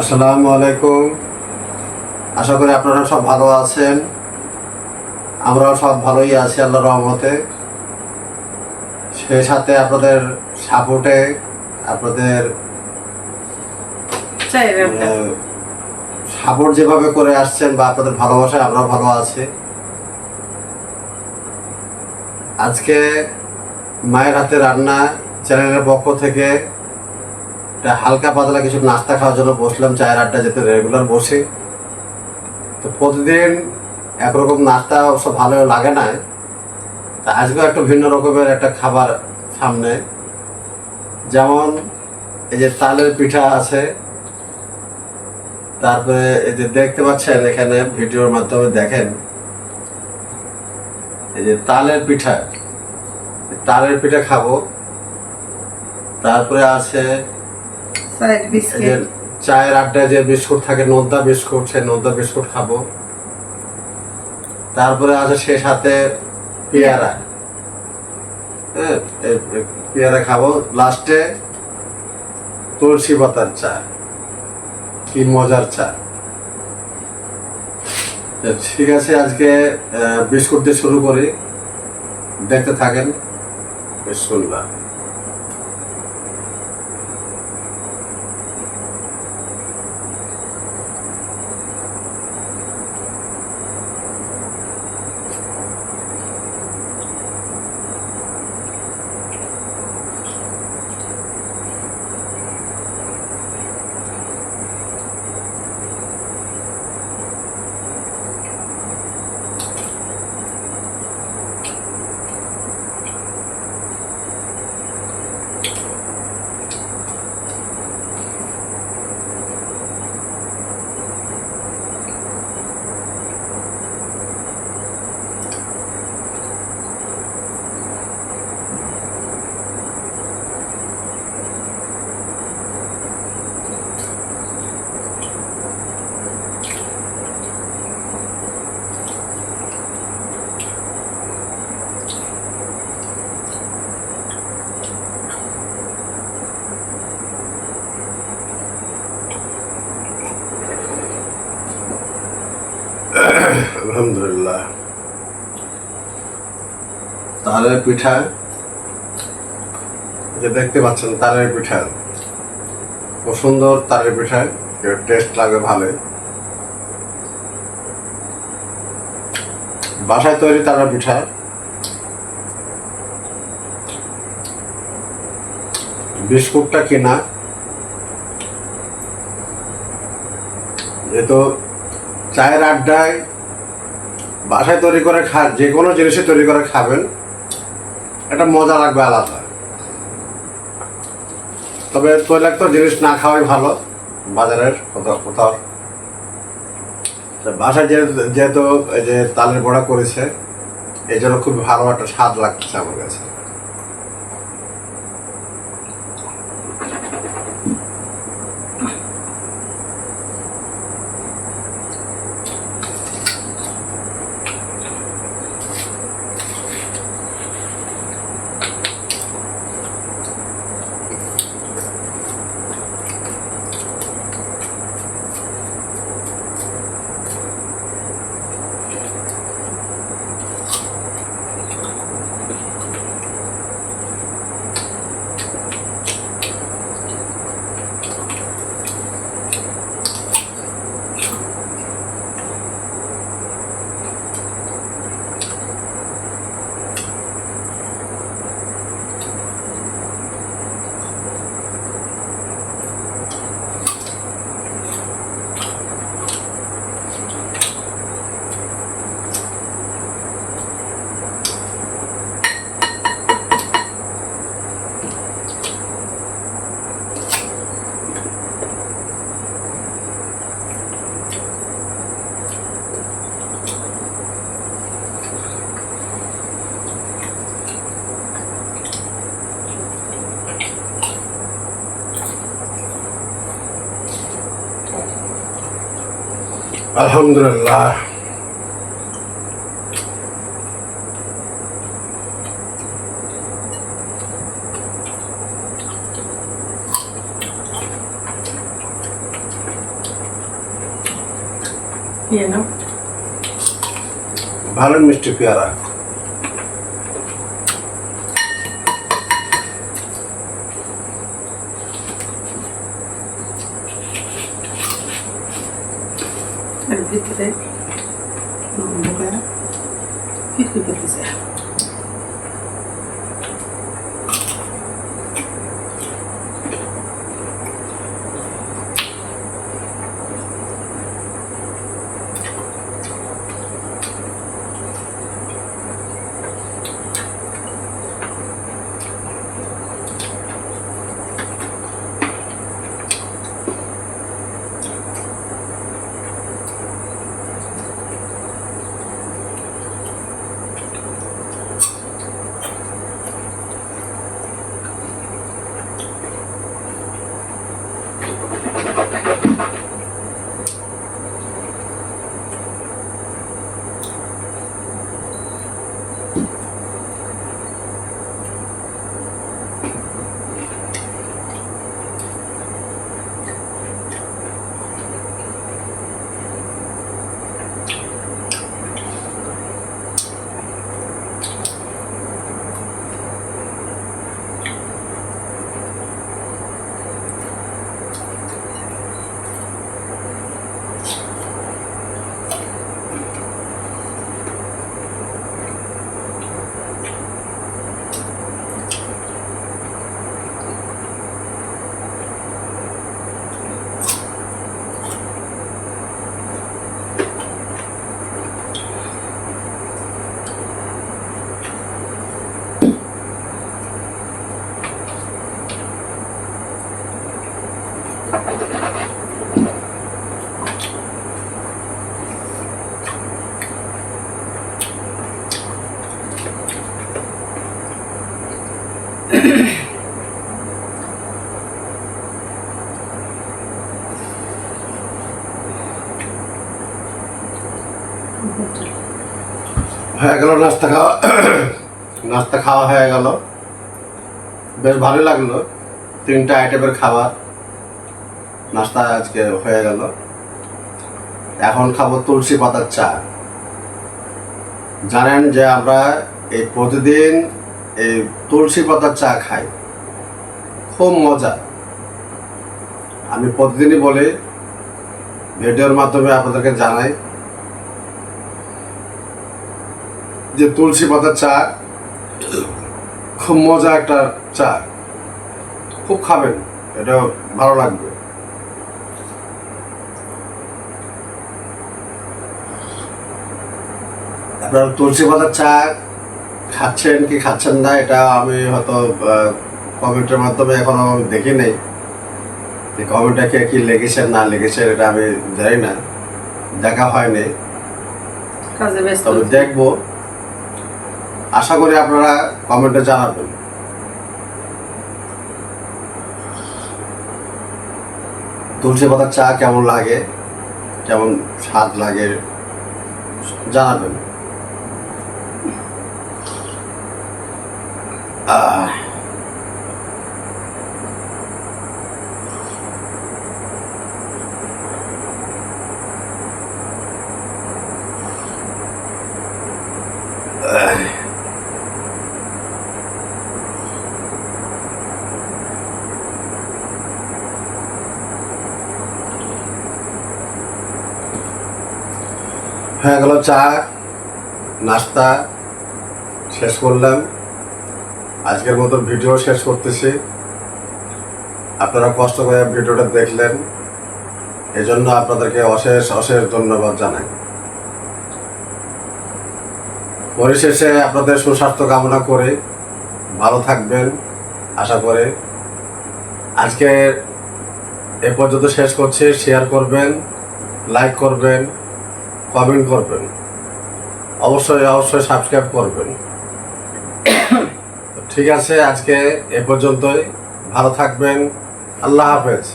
আসসালামু আলাইকুম। আশা করি আপনারা সব ভালো আছেন। আমরাও সব ভালোই আছি আল্লাহ রহমতে। সেই সাথে আপনাদের সাপোর্টে আপনাদের সাপোর্ট যেভাবে করে আসছেন বা আপনাদের ভালোবাসায় আমরাও ভালো আছি। আজকে মায়ের হাতে রান্না চ্যানেলের পক্ষ থেকে হালকা পাতলা কিছু নাস্তা খাওয়ার জন্য বসলাম, চায়ের আড্ডা যেতে রেগুলার বসি। তো প্রতিদিন একরকম নাস্তা অবশ্য ভালো লাগে না। তা আজকেও একটা ভিন্ন রকমের একটা খাবার সামনে। যেমন এই যে তালের পিঠা আছে, তারপরে এই যে দেখতে পাচ্ছেন এখানে ভিডিওর মাধ্যমে দেখেন, এই যে তালের পিঠা। তালের পিঠা খাব। তারপরে আছে সাইড এই যে বিস্কিট চায়ের আড্ডায় যে বিস্কুট থাকে নোনতা বিস্কুট, সেই নোনতা বিস্কুট খাব। তারপরে আছে সে সাথে পেয়ারা। হ্যাঁ পেয়ারা খাব। লাস্টে তুলসী পাতার চা। কি মজার চা। ঠিক আছে, আজকে বিস্কুট দিয়ে শুরু করি। দেখতে থাকেন। বিসমুল্লাহ। আলহামদুলিল্লাহ। তালের পিঠা? যে দেখতে পাচ্ছেন তালের পিঠা। খুব সুন্দর তালের পিঠা। টেস্ট লাগবে ভালো বাসায় তৈরি তালের পিঠা। বিস্কুটটা কিনা। যেহেতু চায়ের আড্ডায় বাসায় তৈরি করে খা, যে কোনো জিনিসে তৈরি করে খাবেন। এটা মজা লাগবে আলাদা। তবে তৈলাক্ত জিনিস না খাওয়াই ভালো, বাজারের কোথাও কোথাও। বাসায় যেহেতু যে তালের বড়া করেছে, এই জন্য খুব ভালো একটা স্বাদ লাগছে আমার কাছে। الحمد لله ভালো মিষ্টি পেয়ারা Pero fíjate, no, no voy a. Fíjate que sea. হয়ে গেল নাস্তা খাওয়া। নাস্তা খাওয়া হয়ে গেল। বেশ ভালো লাগল। তিনটা আইটেমের খাবার নাস্তা আজকে হয়ে গেল। এখন খাব তুলসী পাতার চা। জানেন যে আমরা এই প্রতিদিন এই তুলসী পাতার চা খাই। খুব মজা। আমি প্রতিদিনই বলি, ভিডিওর মাধ্যমে আপনাদেরকে জানাই যে তুলসী পাতার চা। খুব মজা একটা চা। খুব খাবেন এটা ভালো লাগবে। আপনার তুলসী পাতার চা খাচ্ছেন কি খাচ্ছেন না এটা আমি হয়তো কমেন্টের মাধ্যমে এখনও আমি দেখি নাই। যে কমেন্টটা কে কি লেগেছে না লেগেছে এটা আমি জানি না। দেখা হয়নি। তবে দেখব। আশা করি আপনারা কমেন্টে জানাবেন। তুলসী পাতার চা কেমন লাগে? কেমন স্বাদ লাগে? জানাবেন। আহ, হয়ে গেল চা, নাস্তা, শেষ করলাম। আজকের মতো ভিডিও শেষ করতেছি। আপনারা কষ্ট করে ভিডিওটা দেখলেন, এজন্য আপনাদেরকে অশেষ অশেষ ধন্যবাদ জানাই। পরিশেষে আপনাদের সুস্বাস্থ্য কামনা করে ভালো থাকবেন, আশা করে। আজকে এ পর্যন্ত শেষ করছি। শেয়ার করবেন, লাইক করবেন। কমেন্ট করবেন। অবশ্যই অবশ্যই সাবস্ক্রাইব করবেন। ঠিক আছে, আজকে এ পর্যন্তই। ভালো থাকবেন। আল্লাহ হাফেজ।